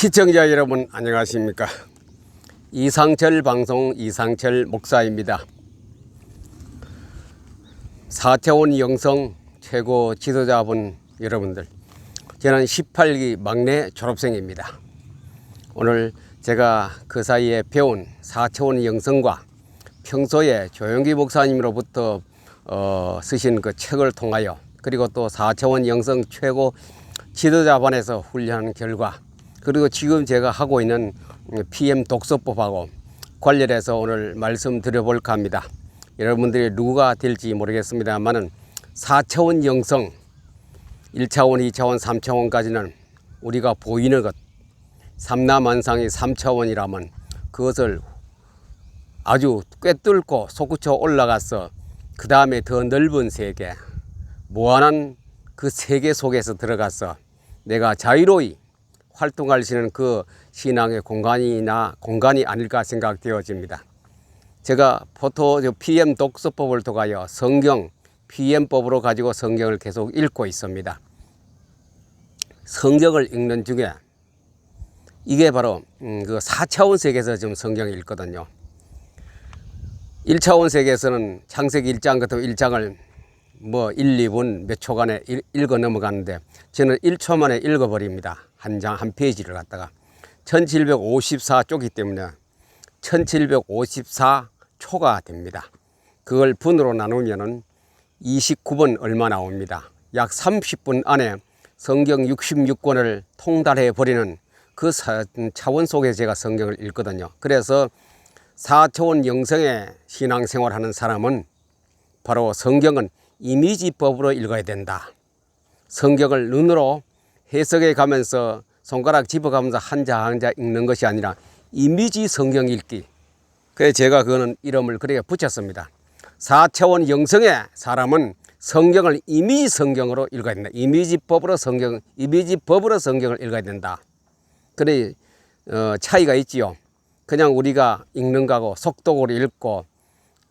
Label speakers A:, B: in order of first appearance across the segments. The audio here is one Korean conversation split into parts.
A: 시청자 여러분 안녕하십니까? 이상철 방송 이상철 목사입니다. 사태원 영성 최고 지도자분 여러분들 저는 18기 막내 졸업생입니다. 오늘 제가 그 사이에 배운 사채원 영성과 평소에 조영기 목사님으로부터 어, 쓰신 그 책을 통하여 그리고 또 사채원 영성 최고 지도자반에서 훈련한 결과 그리고 지금 제가 하고 있는 PM 독서법하고 관련해서 오늘 말씀드려볼까 합니다. 여러분들이 누가 될지 모르겠습니다만은 4차원 영성 1차원, 2차원, 3차원까지는 우리가 보이는 것 삼라만상이 3차원이라면 그것을 아주 꿰뚫고 솟구쳐 올라가서 그 다음에 더 넓은 세계 무한한 그 세계 속에서 들어가서 내가 자유로이 있는 그 신앙의 공간이나 공간이 아닐까 생각되어집니다. 제가 포토 PM 독서법을 통하여 성경 PM법으로 가지고 성경을 계속 읽고 있습니다. 성경을 읽는 중에 이게 바로 음, 그 4차원 세계에서 지금 성경을 읽거든요. 1차원 세계에서는 창세기 1장 같은 1장을 뭐 1, 2분 몇 초간에 읽- 읽어 넘어가는데 저는 1초 만에 읽어버립니다. 한 장, 한 페이지를 갖다가. 1754쪽이기 때문에 1754초가 됩니다. 그걸 분으로 나누면은 29분 얼마 나옵니다. 약 30분 안에 성경 66권을 통달해 버리는 그 사- 차원 속에 제가 성경을 읽거든요. 그래서 4차원 영성의 신앙생활 하는 사람은 바로 성경은 이미지법으로 읽어야 된다. 성경을 눈으로 해석해 가면서 손가락 집어가면서 한자 한자 읽는 것이 아니라 이미지 성경 읽기. 그래서 제가 그거는 이름을 그렇게 붙였습니다. 4차원 영성의 사람은 성경을 이미지 성경으로 읽어야 된다. 이미지법으로 성경, 이미지법으로 성경을 읽어야 된다. 그래 어, 차이가 있지요. 그냥 우리가 읽는 거하고 속독으로 읽고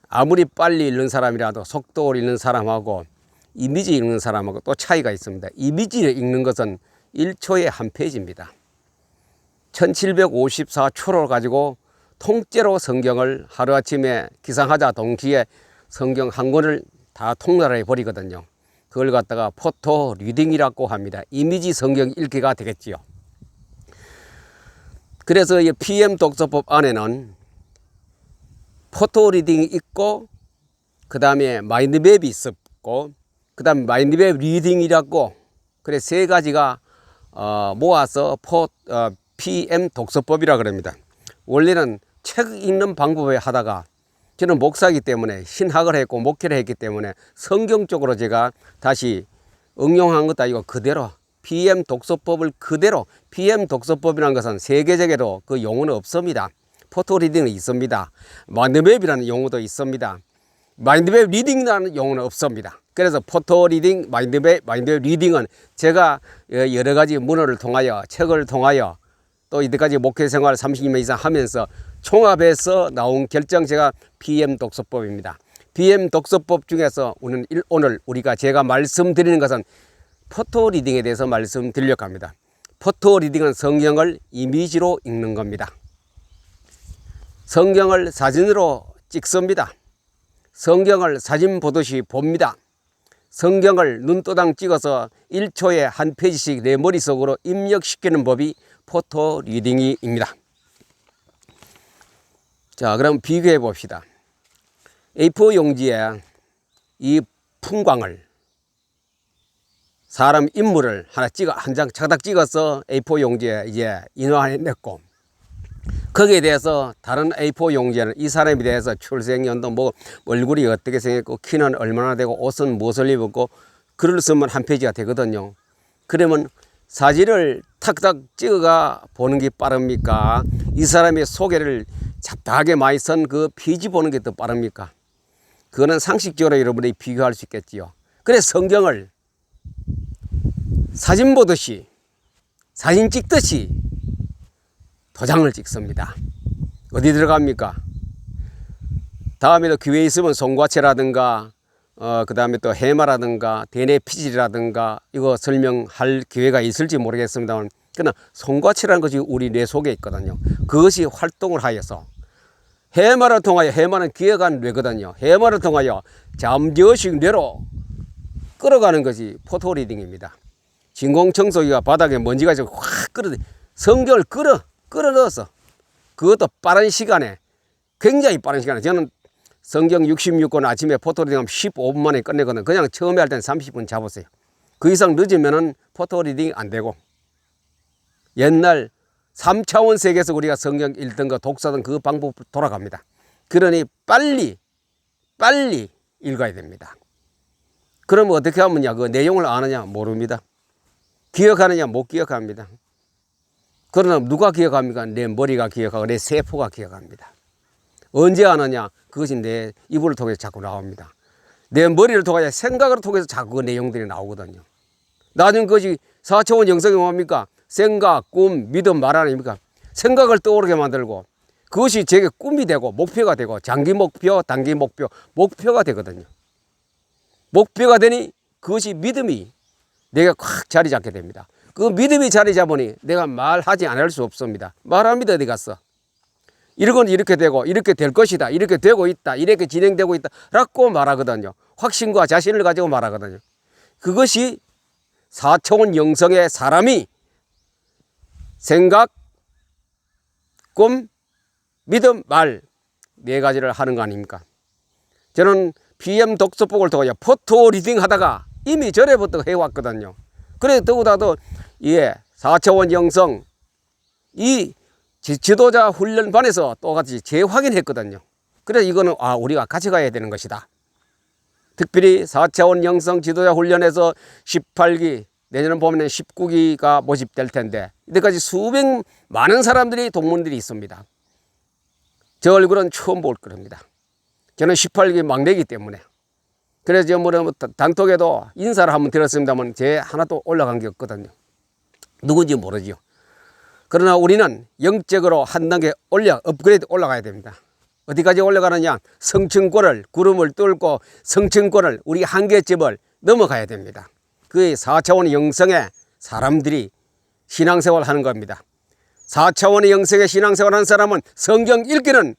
A: 아무리 빨리 읽는 사람이라도 속독으로 읽는 사람하고 이미지 읽는 사람하고 또 차이가 있습니다. 이미지를 읽는 것은 1초에 한 페이지입니다. 1754초를 가지고 통째로 성경을 하루아침에 기상하자 동시에 성경 한 권을 다 통달해 버리거든요. 그걸 갖다가 포토 리딩이라고 합니다. 이미지 성경 읽기가 되겠지요. 그래서 이 PM 독서법 안에는 포토 리딩이 있고 그 다음에 마인드맵이 있었고 그 다음에 마인드맵 리딩이라고 그래 세 가지가 어, 모아서 포, 어, PM 독서법이라 그럽니다. 원래는 책 읽는 방법에 하다가 저는 목사기 때문에 신학을 했고 목회를 했기 때문에 성경 쪽으로 제가 다시 응용한 것도 아니고 그대로 PM 독서법을 그대로 PM 독서법이라는 것은 세계적으로 그 용어는 없습니다. 포토 리딩은 있습니다. 마인드맵이라는 용어도 있습니다. 마인드맵 리딩이라는 용어는 없습니다. 그래서 포토 리딩, 마인드맵, 마인드맵 리딩은 제가 여러 가지 문헌을 통하여 책을 통하여 또 이때까지 목회 생활 30년 이상 하면서 총합해서 나온 결정제가 PM 독서법입니다. PM 독서법 중에서 오늘, 일- 오늘 우리가 제가 말씀드리는 것은 포토 리딩에 대해서 말씀드리려고 합니다. 포토 리딩은 성경을 이미지로 읽는 겁니다. 성경을 사진으로 찍습니다. 성경을 사진 보듯이 봅니다. 성경을 눈도장 찍어서 1초에 한 페이지씩 내 머릿속으로 입력시키는 법이 포토 리딩입니다. 자, 그럼 비교해 봅시다. A4 용지에 이 풍광을 사람 인물을 하나 찍어 한 장 차닥 찍어서 A4 용지에 이제 인화해 냈고 거기에 대해서 다른 A4 용지에는 이 사람에 대해서 출생 연도 뭐 얼굴이 어떻게 생겼고 키는 얼마나 되고 옷은 무엇을 입었고 글을 쓰면 한 페이지가 되거든요. 그러면 사진을 탁탁 찍어가 보는 게 빠릅니까? 이 사람의 소개를 잡다하게 많이 쓴 그 페이지 보는 게 더 빠릅니까? 그거는 상식적으로 여러분이 비교할 수 있겠지요. 그래서 성경을 사진 보듯이 사진 찍듯이 도장을 찍습니다. 어디 들어갑니까? 다음에도 기회 있으면 송과체라든가 어, 그 다음에 또 해마라든가 대뇌 피질이라든가 이거 설명할 기회가 있을지 모르겠습니다만 그러나 송과치라는 것이 우리 뇌 속에 있거든요. 그것이 활동을 하여서 해마를 통하여 해마는 기어간 뇌거든요. 해마를 통하여 잠재의식 뇌로 끌어가는 것이 포토리딩입니다. 진공청소기가 바닥에 먼지가 확 끌어 성경을 끌어 끌어 넣어서 그것도 빠른 시간에 굉장히 빠른 시간에 저는 성경 66권 아침에 포토리딩 하면 15분 만에 끝내거든. 그냥 처음에 할 때는 30분 잡으세요. 그 이상 늦으면은 포토리딩 안 되고 옛날 3차원 세계에서 우리가 성경 읽던 거 독서던 그 방법 돌아갑니다. 그러니 빨리 빨리 읽어야 됩니다. 그러면 어떻게 하면냐 그 내용을 아느냐 모릅니다. 기억하느냐 못 기억합니다. 그러나 누가 기억합니까? 내 머리가 기억하고 내 세포가 기억합니다. 언제 아느냐? 그것이 내 이불을 통해서 자꾸 나옵니다. 내 머리를 통하여 생각을 통해서 자꾸 그 내용들이 나오거든요. 나중에 그것이 4차원 영성이 뭡니까? 생각, 꿈, 믿음, 말 아닙니까? 생각을 떠오르게 만들고 그것이 제게 꿈이 되고 목표가 되고 장기 목표, 단기 목표, 목표가 되거든요. 목표가 되니 그것이 믿음이 내가 꽉 자리 잡게 됩니다. 그 믿음이 자리 잡으니 내가 말하지 않을 수 없습니다. 말합니다. 어디 갔어? 이런 건 이렇게 되고 이렇게 될 것이다. 이렇게 되고 있다. 이렇게 진행되고 있다. 라고 말하거든요. 확신과 자신을 가지고 말하거든요. 그것이 4차원 영성의 사람이 생각, 꿈, 믿음, 말 네 가지를 하는 거 아닙니까? 저는 PM 독서법을 통하여 포토 리딩 하다가 이미 전에부터 해왔거든요. 그래 더구나도 예 4차원 영성 이 지- 지도자 훈련반에서 똑같이 재확인했거든요. 그래서 이거는 아 우리가 같이 가야 되는 것이다. 특별히 4차원 영성 지도자 훈련에서 18기 내년 봄에는 19기가 모집될 텐데 이때까지 수백 많은 사람들이 동문들이 있습니다. 저 얼굴은 처음 볼 겁니다. 저는 18기 막내기 때문에 그래서 저뭐 단톡에도 인사를 한번 드렸습니다만 제 하나도 올라간 게 없거든요. 누군지 모르지요. 그러나 우리는 영적으로 한 단계 올려 업그레이드 올라가야 됩니다. 어디까지 올라가느냐? 성층권을 구름을 뚫고 성층권을 우리 한계점을 넘어가야 됩니다. 그의 4차원의 영성에 사람들이 신앙생활 하는 겁니다. 4차원의 영성의 신앙생활 하는 사람은 성경 읽기는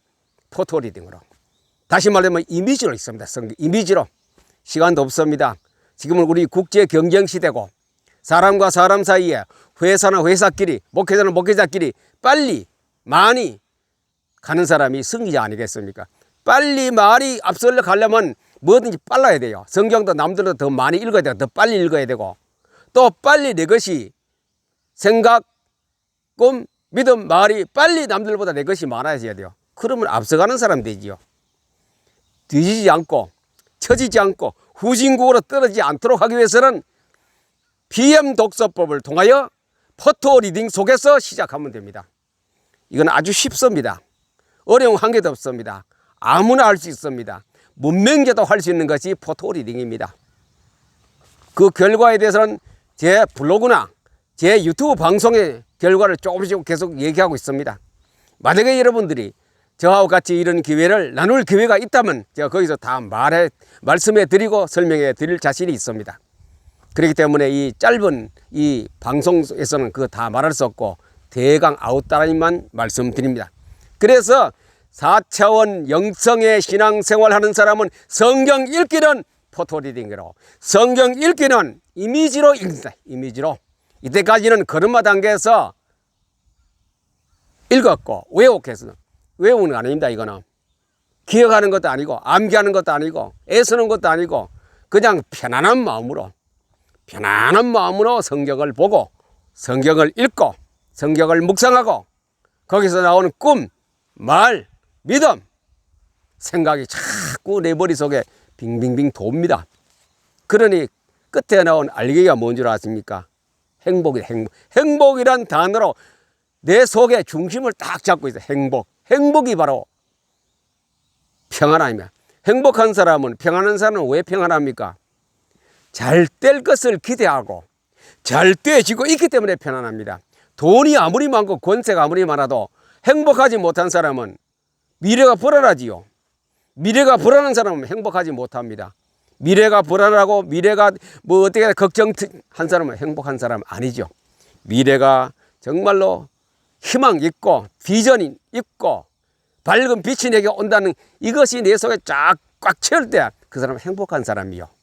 A: 포토 리딩으로 다시 말하면 이미지로 있습니다. 성경 이미지로 시간도 없습니다. 지금은 우리 국제 경쟁 시대고 사람과 사람 사이에 회사나 회사끼리 목회자나 목회자끼리 빨리 많이 가는 사람이 승리자 아니겠습니까? 빨리 말이 앞서 가려면 뭐든지 빨라야 돼요. 성경도 남들보다 더 많이 읽어야 되고 더 빨리 읽어야 되고 또 빨리 내 것이 생각, 꿈, 믿음, 말이 빨리 남들보다 내 것이 많아져야 돼요. 그러면 앞서가는 사람 되지요. 뒤지지 않고 처지지 않고 후진국으로 떨어지지 않도록 하기 위해서는 PM 독서법을 통하여 포토 리딩 속에서 시작하면 됩니다. 이건 아주 쉽습니다. 어려운 한 개도 없습니다. 아무나 할 수 있습니다. 문명자도 할 수 있는 것이 포토 리딩입니다. 그 결과에 대해서는 제 블로그나 제 유튜브 방송의 결과를 조금씩 계속 얘기하고 있습니다. 만약에 여러분들이 저하고 같이 이런 기회를 나눌 기회가 있다면 제가 거기서 다 말해 말씀해 드리고 설명해 드릴 자신이 있습니다. 그렇기 때문에 이 짧은 이 방송에서는 그거 다 말할 수 없고 대강 아웃라인만 말씀드립니다. 그래서 4차원 영성의 신앙생활 하는 사람은 성경 읽기는 포토리딩으로 성경 읽기는 이미지로 읽는다. 이미지로. 이때까지는 걸음마 단계에서 읽었고 외웠겠어. 외우는 거 아닙니다. 이거는. 기억하는 것도 아니고 암기하는 것도 아니고 애쓰는 것도 아니고 그냥 편안한 마음으로 편안한 마음으로 성경을 보고 성경을 읽고 성경을 묵상하고 거기서 나오는 꿈, 말, 믿음, 생각이 자꾸 내 머릿속에 빙빙빙 돕니다. 그러니 끝에 나온 알기가 뭔 줄 아십니까? 행복이 행복. 행복이란 단어로 내 속에 중심을 딱 잡고 있어. 행복. 행복이 바로 평안함이야. 행복한 사람은 평안한 사람은 왜 평안합니까? 잘 될 것을 기대하고 잘 되지고 있기 때문에 편안합니다. 돈이 아무리 많고 권세가 아무리 많아도 행복하지 못한 사람은 미래가 불안하지요. 미래가 불안한 사람은 행복하지 못합니다. 미래가 불안하고 미래가 뭐 어떻게 걱정한 사람은 행복한 사람 아니죠. 미래가 정말로 희망 있고 비전이 있고 밝은 빛이 내게 온다는 이것이 내 속에 쫙 꽉 채울 때 그 사람은 행복한 사람이요.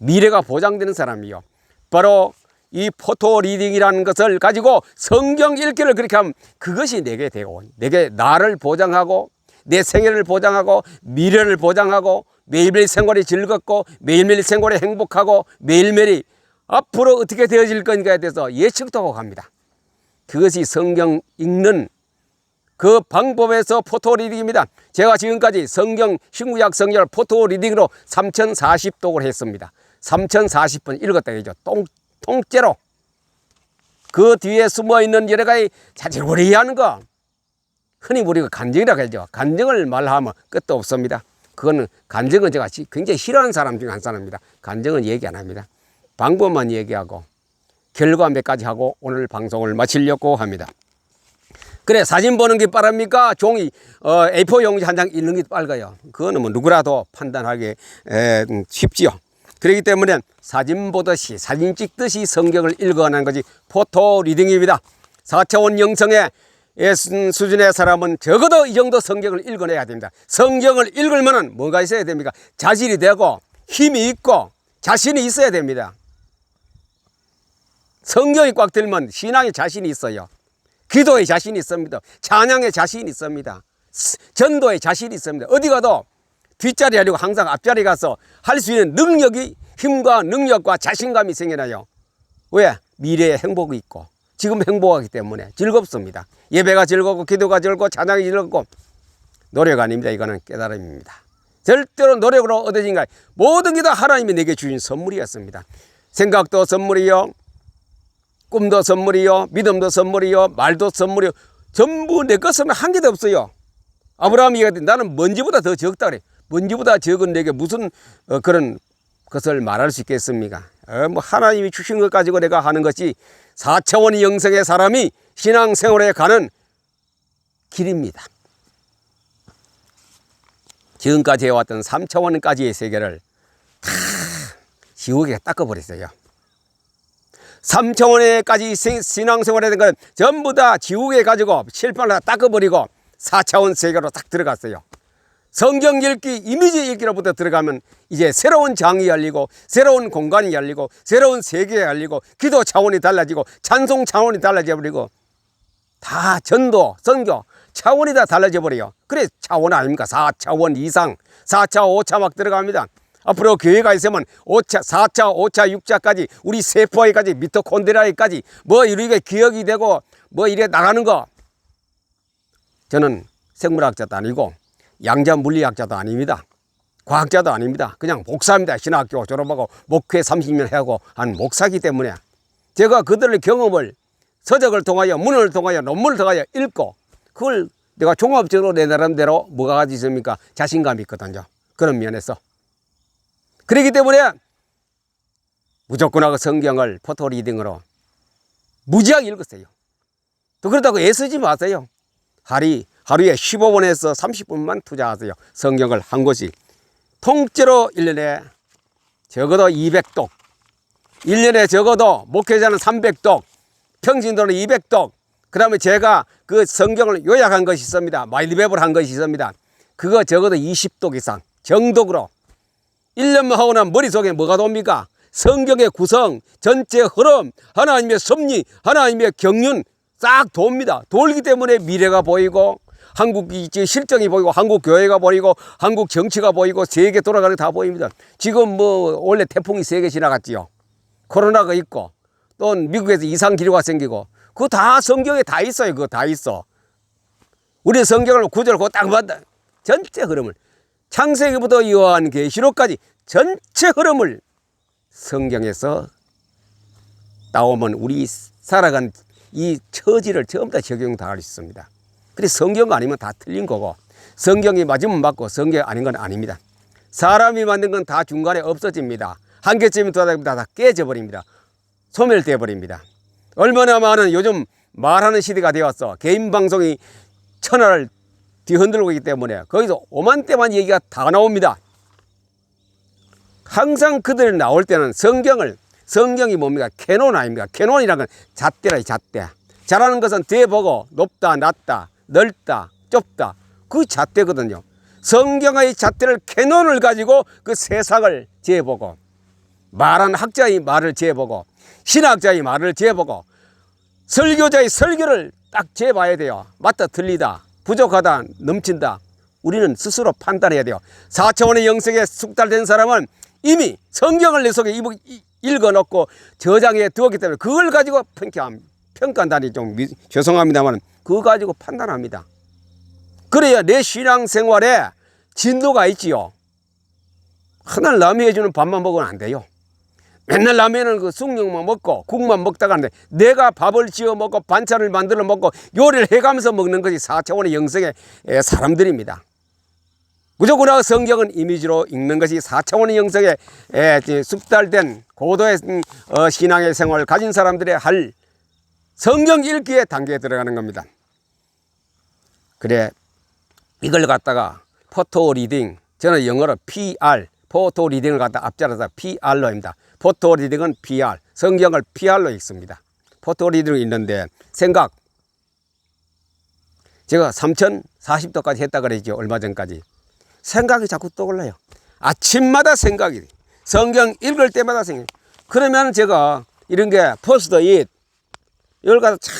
A: 미래가 보장되는 사람이요. 바로 이 포토 리딩이라는 것을 가지고 성경 읽기를 그렇게 하면 그것이 내게 되고 내게 나를 보장하고 내 생애를 보장하고 미래를 보장하고 매일매일 생활이 즐겁고 매일매일 생활이 행복하고 매일매일이 앞으로 어떻게 되어질 건가에 대해서 예측도 하고 갑니다. 그것이 성경 읽는 그 방법에서 포토 리딩입니다. 제가 지금까지 성경 신구약 성경을 포토 리딩으로 3040독을 했습니다. 3040번 읽었다 이죠. 통, 통째로. 그 뒤에 숨어 있는 여러 가지 자질구레 하는 거. 흔히 우리가 간증이라고 하죠. 간증을 말하면 끝도 없습니다. 그거는 간증은 제가 굉장히 싫어하는 사람 중에 한 사람입니다. 간증은 얘기 안 합니다. 방법만 얘기하고 결과 몇 가지 하고 오늘 방송을 마치려고 합니다. 그래 사진 보는 게 빠릅니까? 종이 어, A4 용지 한 장 읽는 게 빨라요. 그거는 뭐 누구라도 판단하기 에, 음, 쉽지요. 그렇기 때문에 사진 보듯이 사진 찍듯이 성경을 읽어가는 것이 포토 리딩입니다. 4차원 영성의 예, 수- 수준의 사람은 적어도 이 정도 성경을 읽어내야 됩니다. 성경을 읽으면은 뭐가 있어야 됩니까? 자질이 되고 힘이 있고 자신이 있어야 됩니다. 성경이 꽉 들면 신앙에 자신이 있어요. 기도에 자신이 있습니다. 찬양에 자신이 있습니다. 스- 전도에 자신이 있습니다. 어디 가도 뒷자리 하려고 항상 앞자리 가서 할 수 있는 능력이 힘과 능력과 자신감이 생겨나요. 왜? 미래에 행복이 있고 지금 행복하기 때문에 즐겁습니다. 예배가 즐겁고 기도가 즐겁고 찬양이 즐겁고 노력 아닙니다. 이거는 깨달음입니다. 절대로 노력으로 얻어진 가 모든 게 다 하나님이 내게 주신 선물이었습니다. 생각도 선물이요. 꿈도 선물이요. 믿음도 선물이요. 말도 선물이요. 전부 내 것은 한 개도 없어요. 아브라함이 얘기했더니 나는 먼지보다 더 적다 그래. 먼지보다 적은 내게 무슨 어, 그런 것을 말할 수 있겠습니까? 어, 뭐 하나님이 주신 것 가지고 내가 하는 것이 4차원 영성의 사람이 신앙생활에 가는 길입니다. 지금까지 해왔던 3차원까지의 세계를 다 지옥에 닦아버렸어요. 3차원에까지 신앙생활에 된건 전부 다 지옥에 가지고 다 닦아버리고 4차원 세계로 딱 들어갔어요. 성경 읽기, 이미지 읽기로부터 들어가면 이제 새로운 장이 열리고 새로운 공간이 열리고 새로운 세계가 열리고 기도 차원이 달라지고 찬송 차원이 달라져 버리고 다 전도, 선교 차원이 다 달라져 버려요. 그래 차원 아닙니까? 4차원 이상, 4차, 5차 막 들어갑니다. 앞으로 교회가 있으면 5차, 4차, 5차, 6차까지 우리 세포에까지 미토콘드리아에까지 뭐 이렇게 기억이 되고 뭐 이래 나가는 거 저는 생물학자도 아니고 양자 물리학자도 아닙니다. 과학자도 아닙니다. 그냥 목사입니다. 신학교 졸업하고 목회 30년 하고 한 목사기 때문에 제가 그들의 경험을 서적을 통하여 문을 통하여 논문을 통하여 읽고 그걸 내가 종합적으로 내 나름대로 뭐가 가지 있습니까? 자신감이 있거든요. 그런 면에서. 그렇기 때문에 무조건 하고 성경을 포토 리딩으로 무지하게 읽었어요. 또 그렇다고 애쓰지 마세요. 하리, 하루에 15분에서 30분만 투자하세요. 성경을 한 곳이. 통째로 1년에 적어도 200독, 1년에 적어도 목회자는 300독, 평진도는 200독, 그 다음에 제가 그 성경을 요약한 것이 있습니다. 마이드맵을 한 것이 있습니다. 그거 적어도 20독 이상, 정독으로. 1년만 하고 나면 머릿속에 뭐가 돕니까? 성경의 구성, 전체 흐름, 하나님의 섭리, 하나님의 경륜 싹 돕니다. 돌기 때문에 미래가 보이고 한국이 이제 실정이 보이고 한국 교회가 보이고 한국 정치가 보이고 세계 돌아가는 게다 보입니다. 지금 뭐 원래 태풍이 세 개 지나갔지요. 코로나가 있고 또 미국에서 이상 기류가 생기고 그거 다 성경에 다 있어요. 그거 다 있어. 우리 성경을 구절을 그거 딱 봤다. 전체 흐름을 창세기부터 요한 계시록까지 전체 흐름을 성경에서 나오면 우리 살아간 이 처지를 다 적용 다할수 있습니다. 그래 성경 아니면 다 틀린 거고 성경이 맞으면 맞고 성경 아닌 건 아닙니다. 사람이 만든 건 다 중간에 없어집니다. 한계점이 도달합니다. 다 깨져 버립니다. 소멸돼 버립니다. 얼마나 많은 요즘 말하는 시대가 되었어. 개인 방송이 천하를 뒤흔들고 있기 때문에 거기서 오만때만 얘기가 다 나옵니다. 항상 그들 나올 때는 성경을 성경이 뭡니까? 캐논 아닙니까? 캐논이라는 건 잣대라 잣대. 잘하는 것은 뒤에 보고 높다, 낮다, 넓다, 좁다. 그 잣대거든요. 성경의 잣대를 캐논을 가지고 그 세상을 재보고 말하는 학자의 말을 재보고 신학자의 말을 재보고 설교자의 설교를 딱 재봐야 돼요. 맞다, 틀리다, 부족하다, 넘친다. 우리는 스스로 판단해야 돼요. 4차원의 영성에 숙달된 사람은 이미 성경을 내 속에 읽어놓고 저장해 두었기 때문에 그걸 가지고 평가함, 평가한다니 좀 미- 죄송합니다만 그거 가지고 판단합니다. 그래야 내 신앙생활에 진도가 있지요. 하늘 남이 해주는 밥만 먹으면 안 돼요. 맨날 라면은 그 숭늉만 먹고 국만 먹다가 하는데 내가 밥을 지어 먹고 반찬을 만들어 먹고 요리를 해가면서 먹는 것이 4차원의 영성의 에, 사람들입니다. 무조건 성경은 이미지로 읽는 것이 4차원의 영성에 숙달된 고도의 음, 어, 신앙의 생활을 가진 사람들의 할 성경 읽기의 단계에 들어가는 겁니다. 그래 이걸 갖다가 포토 리딩 저는 영어로 PR 포토 리딩을 갖다 앞자라서 PR로 합니다. 포토 리딩은 PR 성경을 PR로 읽습니다. 포토 리딩이 있는데 생각 제가 3040도까지 했다 그랬죠 얼마 전까지 생각이 자꾸 떠올라요. 아침마다 생각이 성경 읽을 때마다 생각. 그러면 제가 이런 게 포스트잇 이걸 갖다 차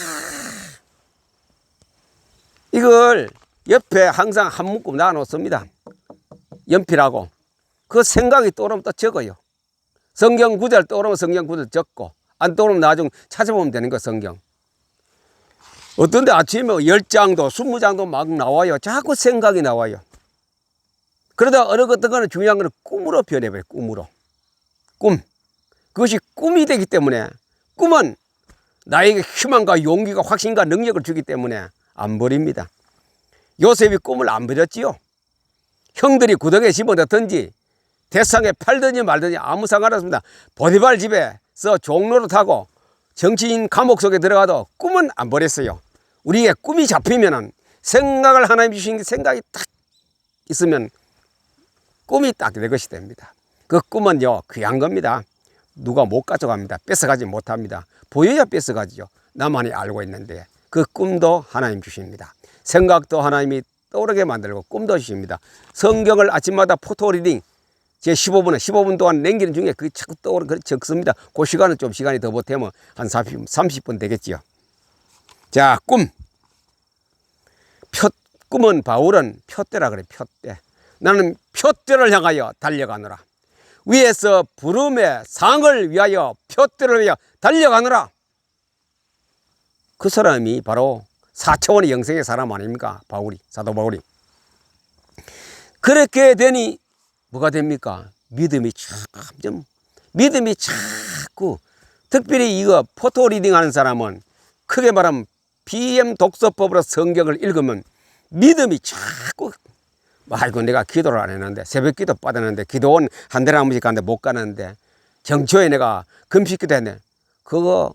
A: 이걸 옆에 항상 한 묶음 놔 놓습니다. 연필하고 그 생각이 떠오르면 또 적어요. 성경 구절 떠오르면 성경 구절 적고 안 떠오르면 나중 찾아보면 되는 거 성경. 어떤데 아침에 열 장도 스무 장도 막 나와요. 자꾸 생각이 나와요. 그러다 어느 어떤 거는 중요한 거는 꿈으로 변해버려요. 꿈으로. 꿈. 그것이 꿈이 되기 때문에 꿈은 나에게 희망과 용기가 확신과 능력을 주기 때문에 안 버립니다. 요셉이 꿈을 안 버렸지요. 형들이 구덩이에 집어넣든지 대상에 팔든지 말든지 아무 상관없습니다. 보디발 집에서 종로로 타고 정치인 감옥 속에 들어가도 꿈은 안 버렸어요. 우리의 꿈이 잡히면은 생각을 하나님 주신 게 생각이 딱 있으면 꿈이 딱 내 것이 됩니다. 그 꿈은요 귀한 겁니다. 누가 못 가져갑니다. 뺏어가지 못합니다. 보여야 뺏어가지요. 나만이 알고 있는데 그 꿈도 하나님 주십니다. 생각도 하나님이 떠오르게 만들고 꿈도 주십니다. 성경을 아침마다 포토 리딩 제 15분에 15분 동안 남기는 중에 그게 자꾸 떠오르 그 적습니다. 그 시간은 좀 시간이 더 보태면 한 30, 30분 되겠지요. 자, 꿈. 표, 꿈은 바울은 표대라 그래, 표대. 나는 표대를 향하여 달려가노라. 위에서 부름의 상을 위하여 표대를 위하여 달려가노라. 그 사람이 바로 4차원의 영생의 사람 아닙니까? 바울이, 사도 바울이. 그렇게 되니 뭐가 됩니까? 믿음이 점점, 믿음이 자꾸, 특별히 이거 포토 리딩 하는 사람은 크게 말하면 BM 독서법으로 성경을 읽으면 믿음이 자꾸 아이고 내가 기도를 안 했는데 새벽 기도 빠졌는데 기도원 한 달에 한 번씩 가는데 못 가는데 정초에 내가 금식 기도 했는데 그거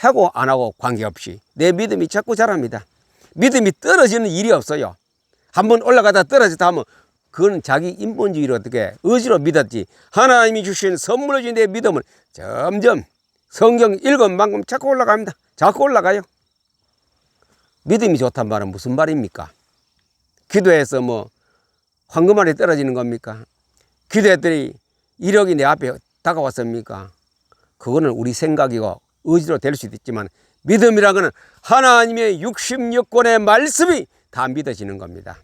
A: 하고 안 하고 관계없이 내 믿음이 자꾸 자랍니다. 믿음이 떨어지는 일이 없어요. 한번 올라가다 떨어졌다 하면 그거는 자기 인본주의로 어떻게 의지로 믿었지. 하나님이 주신 선물을 주신 내 믿음은 점점 성경 읽은 만큼 자꾸 올라갑니다. 자꾸 올라가요. 믿음이 좋단 말은 무슨 말입니까? 기도해서 뭐 황금알이 떨어지는 겁니까? 기도했더니 이력이 내 앞에 다가왔습니까? 그거는 우리 생각이고 의지로 될 수도 있지만 믿음이라는 하나님의 66권의 말씀이 다 믿어지는 겁니다.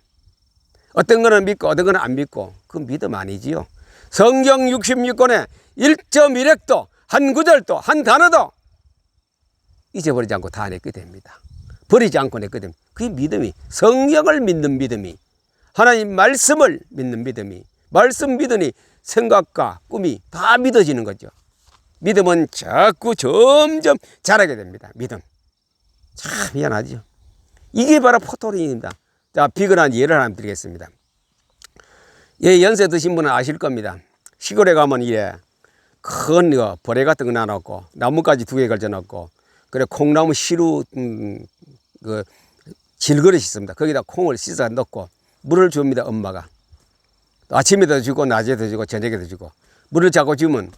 A: 어떤 거는 믿고 어떤 거는 안 믿고 그 믿음 아니지요. 성경 66권의 1.1핵도 한 구절도 한 단어도 잊어버리지 않고 다 내게 됩니다. 버리지 않고 내게 됩니다. 그 믿음이 성경을 믿는 믿음이 하나님 말씀을 믿는 믿음이 말씀 믿으니 생각과 꿈이 다 믿어지는 거죠. 믿음은 자꾸 점점 자라게 됩니다. 믿음. 참 미안하죠. 이게 바로 포토링입니다. 자, 비근한 예를 하나 드리겠습니다. 예, 연세 드신 분은 아실 겁니다. 시골에 가면 이래 큰 거, 보레 같은 거 놔놓고 나뭇가지 두 개 걸쳐놓고 그래 콩나무 시루 음, 그 질그릇이 있습니다. 거기다 콩을 씻어 넣고 물을 줍니다. 엄마가 아침에도 주고 낮에도 주고 저녁에도 주고 물을 자꾸 주면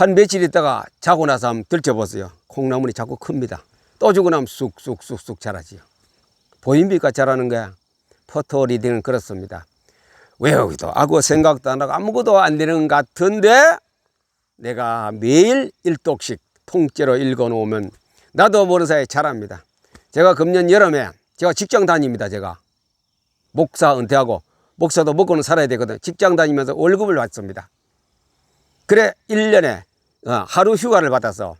A: 한 며칠 있다가 자고 나서 한번 들춰보세요. 콩나물이 자꾸 큽니다. 또 주고 나면 쑥쑥쑥쑥 자라지요. 보입니까? 자라는 거야. 포토 리딩은 그렇습니다. 외우기도 하고 생각도 안 하고 아무것도 안 되는 것 같은데 내가 매일 일독씩 통째로 읽어 놓으면 나도 모르는 사이에 잘합니다. 제가 금년 여름에 제가 직장 다닙니다. 제가 목사 은퇴하고 목사도 먹고는 살아야 되거든. 직장 다니면서 월급을 받습니다. 그래 1년에 어, 하루 휴가를 받아서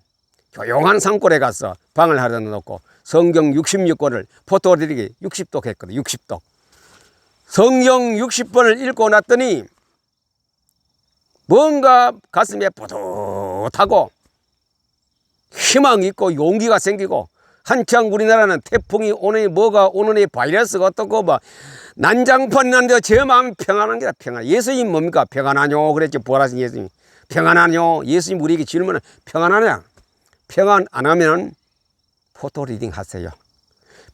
A: 조용한 산골에 가서 방을 하나 놓고 성경 66권을 포토리딩이 60독 했거든. 60독. 성경 60번을 읽고 났더니 뭔가 가슴에 뿌듯하고 희망이 있고 용기가 생기고 한창 우리나라는 태풍이 오느니 뭐가 오느니 바이러스가 어떻고 뭐 난장판이 난데 제 마음 평안한 게다 평안. 예수님 뭡니까? 평안하뇨 그랬지 부활하신 예수님. 평안하뇨. 예수님 우리에게 질문은 평안하냐? 평안 안 하면 포토 리딩 하세요.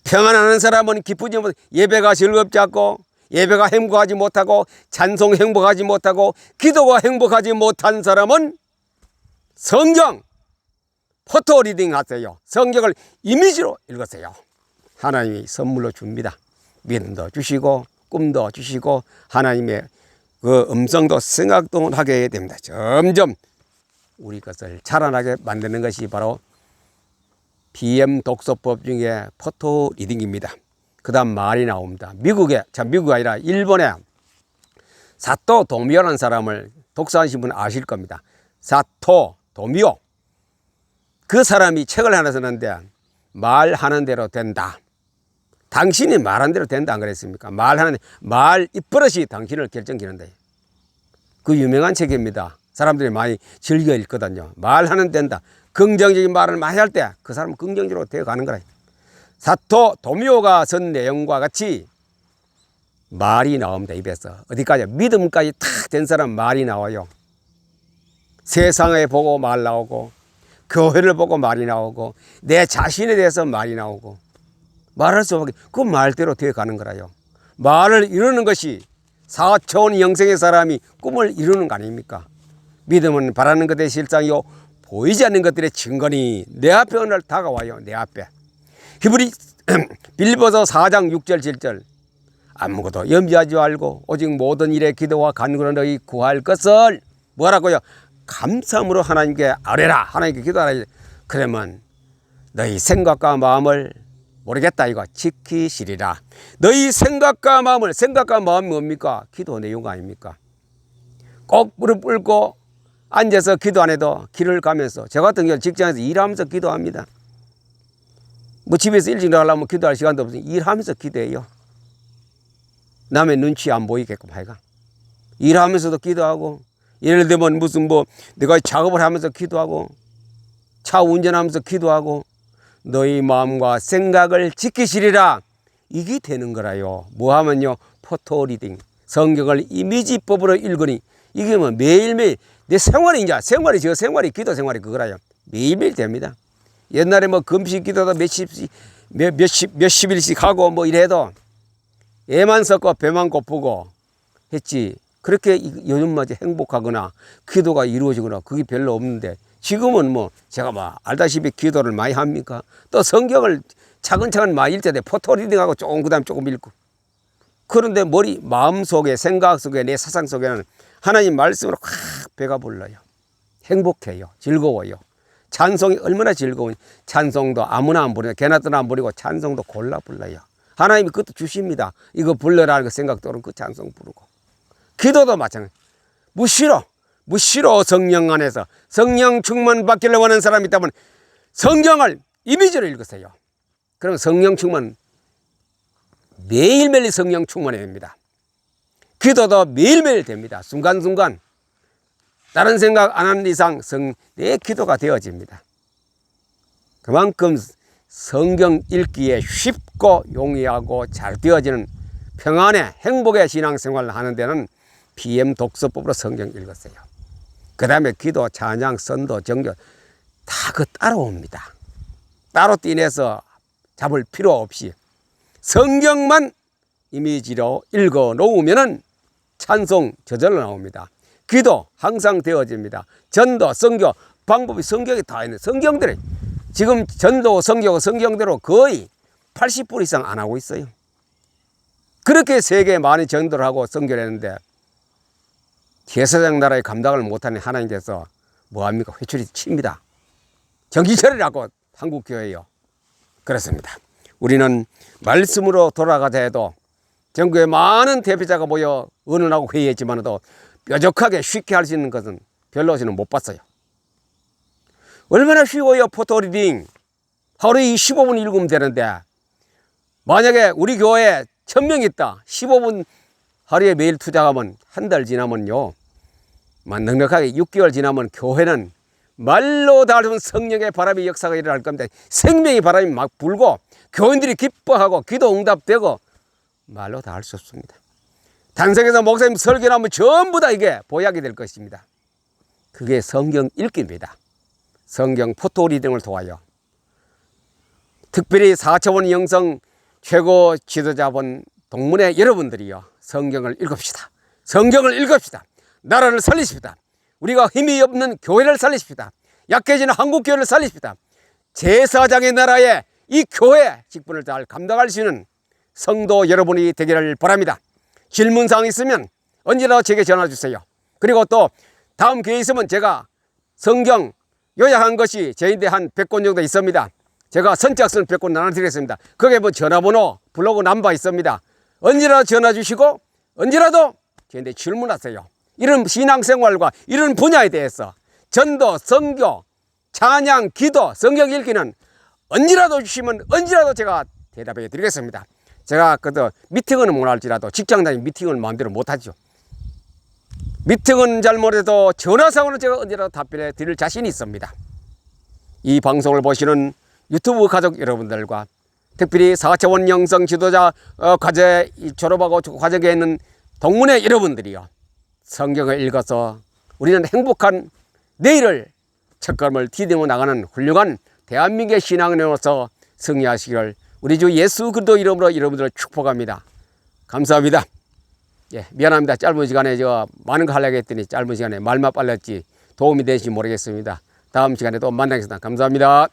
A: 평안하는 사람은 기쁘지 못 예배가 즐겁지 않고 예배가 행복하지 못하고 찬송 행복하지 못하고 기도가 행복하지 못한 사람은 성경 포토 리딩 하세요. 성경을 이미지로 읽으세요. 하나님이 선물로 줍니다. 믿음도 주시고 꿈도 주시고 하나님의 그 음성도 생각도 하게 됩니다. 점점 우리 것을 자라나게 만드는 것이 바로 BM 독서법 중에 포토 리딩입니다. 그 다음 말이 나옵니다. 미국에, 참, 미국이 아니라 일본에 사토 도미오라는 사람을 독서하신 분 아실 겁니다. 사토 도미오. 그 사람이 책을 하나 썼는데 말하는 대로 된다. 당신이 말한 대로 된다 안 그랬습니까? 말하는 말 입버릇이 당신을 결정짓는다. 그 유명한 책입니다. 사람들이 많이 즐겨 읽거든요. 말하는 된다. 긍정적인 말을 많이 할 때 그 사람은 긍정적으로 되어 가는 거라. 사토 도미오가 쓴 내용과 같이 말이 나옵니다. 입에서. 어디까지? 믿음까지 탁 된 사람 말이 나와요. 세상에 보고 말 나오고 교회를 보고 말이 나오고 내 자신에 대해서 말이 나오고 말할 수 없게 그 말대로 되어 가는 거라요. 말을 이루는 것이 사천 영생의 사람이 꿈을 이루는 거 아닙니까? 믿음은 바라는 것의 실상이요 보이지 않는 것들의 증거니 내 앞에 오늘 다가와요. 내 앞에. 히브리 빌보서 4장 6절 7절 아무것도 염려하지 말고 오직 모든 일에 기도와 간구로 너희 구할 것을 뭐라고요? 감사함으로 하나님께 아뢰라. 하나님께 기도하라. 그러면 너희 생각과 마음을 모르겠다 이거 지키시리라. 너희 생각과 마음을 생각과 마음이 뭡니까? 기도 내용 아닙니까? 꼭 무릎 꿇고 앉아서 기도 안 해도 길을 가면서 저 같은 경우 직장에서 일하면서 기도합니다. 뭐 집에서 일찍 나가려면 기도할 시간도 없으니 일하면서 기도해요. 남의 눈치 안 보이게끔 하여가. 일하면서도 기도하고 예를 들면 무슨 뭐 내가 작업을 하면서 기도하고 차 운전하면서 기도하고 너희 마음과 생각을 지키시리라 이게 되는 거라요. 뭐 하면요 포토 리딩 성경을 이미지법으로 읽으니 이게 뭐 매일매일 내 생활이 이제 생활이 저 생활이 기도 생활이 그거라요. 매일매일 됩니다. 옛날에 뭐 금식 기도도 몇십씩 몇, 몇십 몇십일씩 하고 뭐 이래도 애만 섞고 배만 고프고 했지. 그렇게 이- 요즘 마저 행복하거나 기도가 이루어지거나 그게 별로 없는데 지금은 뭐 제가 뭐 알다시피 기도를 많이 합니까? 또 성경을 차근차근 많이 돼 포토 리딩하고 조금 그다음 조금 읽고 그런데 머리 마음 속에 생각 속에 내 사상 속에는 하나님 말씀으로 확 배가 불러요. 행복해요. 즐거워요. 찬송이 얼마나 즐거운 찬송도 아무나 안 부르고 개나들은 안 부르고 찬송도 골라 불러요. 하나님이 그것도 주십니다. 이거 불러라는 그 생각도는 그 찬송 부르고 기도도 마찬가지. 무시로 무시로 성령 안에서 성령 충만 받기를 원하는 사람이 있다면 성경을 이미지로 읽으세요. 그럼 성령 충만 매일매일 성령 충만이 됩니다. 기도도 매일매일 됩니다. 순간순간 다른 생각 안 하는 이상 성, 내 기도가 되어집니다. 그만큼 성경 읽기에 쉽고 용이하고 잘 되어지는 평안의 행복의 신앙생활을 하는 데는 PM 독서법으로 성경 읽었어요. 그 다음에 기도, 찬양, 선도, 정교 다 그 따라옵니다. 따로 띠내서 잡을 필요 없이 성경만 이미지로 읽어 놓으면은 찬송 저절로 나옵니다. 기도 항상 되어집니다. 전도, 성교 방법이 성경에 다 있는 성경들이 지금 전도 성경 성경대로 거의 80% 이상 안 하고 있어요. 그렇게 세계에 많이 전도를 하고 선교했는데 제사장 나라의 감당을 못하는 하나님께서 뭐합니까? 회초리 칩니다. 정기철이라고 한국 교회요. 그렇습니다. 우리는 말씀으로 돌아가자 해도 전국에 많은 대표자가 모여 의논하고 회의했지만도 뾰족하게 쉽게 할 수 있는 것은 별로 저는 못 봤어요. 얼마나 쉬워요, 포토리딩. 하루에 15분 읽으면 되는데, 만약에 우리 교회에 1000명 있다. 15분 하루에 매일 투자하면 한 달 지나면요. 만 넉넉하게 6개월 지나면 교회는 말로 다른 성령의 바람이 역사가 일어날 겁니다. 생명의 바람이 막 불고 교인들이 기뻐하고 기도 응답되고 말로 다 할 수 없습니다. 단성에서 목사님 설교하면 전부 다 이게 보약이 될 것입니다. 그게 성경 읽기입니다. 성경 포토 리딩을 통하여 특별히 4차원 영성 최고 지도자분 동문회 여러분들이요 성경을 읽읍시다. 성경을 읽읍시다. 나라를 살리십시다. 우리가 힘이 없는 교회를 살리십시다. 약해지는 한국 교회를 살리십시다. 제사장의 나라에 이 교회 직분을 잘 감당할 수 있는 성도 여러분이 되기를 바랍니다. 질문사항 있으면 언제나 제게 전화 주세요. 그리고 또 다음 기회 있으면 제가 성경 요약한 것이 저희한테 한 100권 정도 있습니다. 제가 선착순 100권 나눠드리겠습니다. 거기에 뭐 전화번호, 블로그 남바 있습니다. 언제나 전화 주시고 언제라도 저희한테 질문하세요. 이런 신앙생활과 이런 분야에 대해서 전도, 성교, 찬양, 기도, 성경 읽기는 언제라도 주시면 언제라도 제가 대답해 드리겠습니다. 제가 그도 미팅은 못할지라도 직장 다니 미팅을 마음대로 못하죠. 미팅은 잘 못해도 전화상으로 제가 언제라도 답변해 드릴 자신이 있습니다. 이 방송을 보시는 유튜브 가족 여러분들과 특별히 4차원 영성 지도자 어, 과제 이 졸업하고 과정에 있는 동문회 여러분들이요. 성경을 읽어서 우리는 행복한 내일을 첫걸음을 디디며 나가는 훌륭한 대한민국의 신앙인으로서 승리하시기를 우리 주 예수 그리스도 이름으로 여러분들을 축복합니다. 감사합니다. 예, 미안합니다. 짧은 시간에 제가 많은 거 하려고 했더니 짧은 시간에 말만 빨랐지 도움이 되실지 모르겠습니다. 다음 시간에 또 만나겠습니다. 감사합니다.